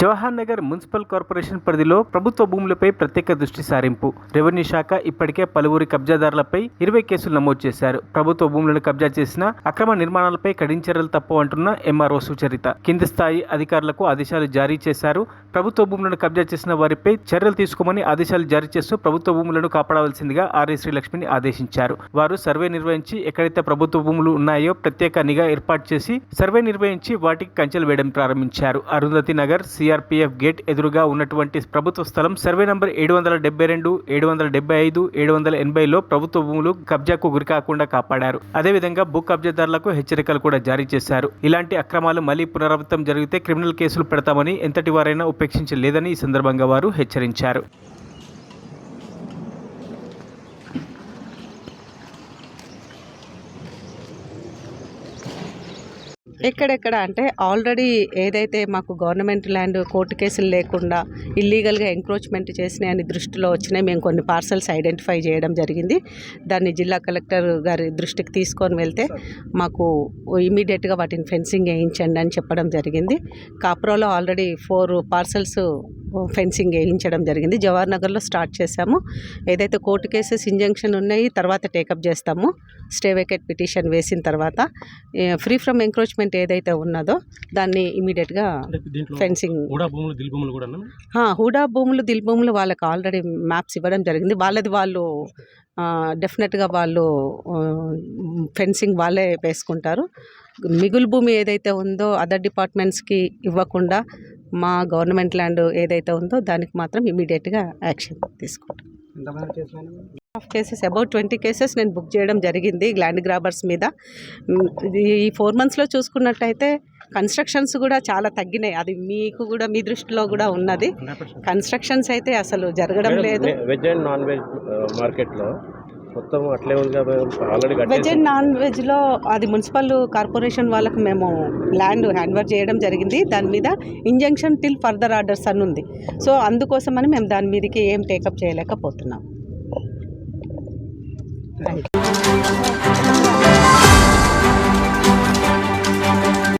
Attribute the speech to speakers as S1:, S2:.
S1: Jawahar Nagar municipal corporation పరిధిలో ప్రభుత్వ భూములపై ప్రత్యేక దృష్టి సారింపు. రెవెన్యూ శాఖ ఇప్పటికే పలువురి కబ్జాదారులపై ఇరవై కేసులు నమోదు చేశారు. ప్రభుత్వ భూములను కబ్జా చేసిన అక్రమ నిర్మాణాలపై కఠిన చర్యలు తప్పు అంటున్న ఎంఆర్ఓ సుచరిత. కింది స్థాయి అధికారులకు ఆదేశాలు జారీ చేశారు. ప్రభుత్వ భూములను కబ్జా చేసిన వారిపై చర్యలు తీసుకోమని ఆదేశాలు జారీ చేస్తూ ప్రభుత్వ భూములను కాపాడవలసిందిగా ఆర్ఏ శ్రీలక్ష్మిని ఆదేశించారు. వారు సర్వే నిర్వహించి ఎక్కడైతే ప్రభుత్వ భూములు ఉన్నాయో ప్రత్యేక నిఘా ఏర్పాటు చేసి సర్వే నిర్వహించి వాటికి కంచెలు వేయడం ప్రారంభించారు. అరుంధతి నగర్ సిఆర్పిఎఫ్ గేట్ ఎదురుగా ఉన్నటువంటి ప్రభుత్వ స్థలం సర్వే నంబర్ ఏడు వందల డెబ్బై రెండు ఏడు వందల డెబ్బై ఐదు ఏడు వందల ఎనభైలో ప్రభుత్వ భూములు కబ్జాకు గురికాకుండా కాపాడారు. అదేవిధంగా భూ కబ్జాదారులకు హెచ్చరికలు కూడా జారీ చేశారు. ఇలాంటి అక్రమాలు మళ్ళీ పునరావృతం జరిగితే క్రిమినల్ కేసులు పెడతామని ఎంతటి వారైనా ఉపేక్షించలేదని ఈ సందర్భంగా వారు హెచ్చరించారు.
S2: ఎక్కడెక్కడ? అంటే ఆల్రెడీ ఏదైతే మాకు గవర్నమెంట్ ల్యాండ్ కోర్టు కేసులు లేకుండా ఇల్లీగల్గా ఎంక్రోచ్మెంట్ చేసినాయి అని దృష్టిలో వచ్చినాయి. మేము కొన్ని పార్సల్స్ ఐడెంటిఫై చేయడం జరిగింది. దాన్ని జిల్లా కలెక్టర్ గారి దృష్టికి తీసుకొని వెళ్తే మాకు ఇమీడియట్గా వాటిని ఫెన్సింగ్ వేయించండి అని చెప్పడం జరిగింది. కాప్రోలో ఆల్రెడీ ఫోర్ పార్సల్స్ ఫెన్సింగ్ వేయించడం జరిగింది. జవహర్ నగర్లో స్టార్ట్ చేశాము. ఏదైతే కోర్టు కేసెస్ ఇంజంక్షన్ ఉన్నాయి తర్వాత టేకప్ చేస్తాము. స్టే వేకెట్ పిటిషన్ వేసిన తర్వాత. ఫ్రీ ఫ్రమ్ ఎంక్రోచ్మెంట్ ఏదైతే ఉన్నదో దాన్ని ఇమీడియట్గా ఫెన్సింగ్ హూడా భూములు దిల్ భూములు వాళ్ళకి ఆల్రెడీ మ్యాప్స్ ఇవ్వడం జరిగింది. వాళ్ళది వాళ్ళు డెఫినెట్గా వాళ్ళు ఫెన్సింగ్ వాళ్ళే వేసుకుంటారు. మిగులు భూమి ఏదైతే ఉందో అదర్ డిపార్ట్మెంట్స్కి ఇవ్వకుండా మా గవర్నమెంట్ ల్యాండ్ ఏదైతే ఉందో దానికి మాత్రం ఇమీడియట్గా యాక్షన్ తీసుకుంటాం. Of cases about twenty cases నేను బుక్ చేయడం జరిగింది ల్యాండ్ గ్రాబర్స్ మీద. ఈ ఫోర్ మంత్స్లో చూసుకున్నట్టయితే కన్స్ట్రక్షన్స్ కూడా చాలా తగ్గినాయి. అది మీకు కూడా మీ దృష్టిలో కూడా ఉన్నది. కన్స్ట్రక్షన్స్ అయితే అసలు జరగడం లేదు.
S3: వెజ్ అండ్ నాన్ వెజ్ మార్కెట్లో మొత్తం అట్లే ఉంది
S2: వెజ్ అండ్ నాన్ వెజ్లో అది మున్సిపల్ కార్పొరేషన్ వాళ్ళకి మేము ల్యాండ్ హ్యాండ్ఓవర్ చేయడం జరిగింది. దాని మీద ఇంజంక్షన్ టిల్ ఫర్దర్ ఆర్డర్స్ అని ఉంది. సో అందుకోసమని మేము దాని మీదకి ఏం టేకప్ చేయలేకపోతున్నాం. Thank you.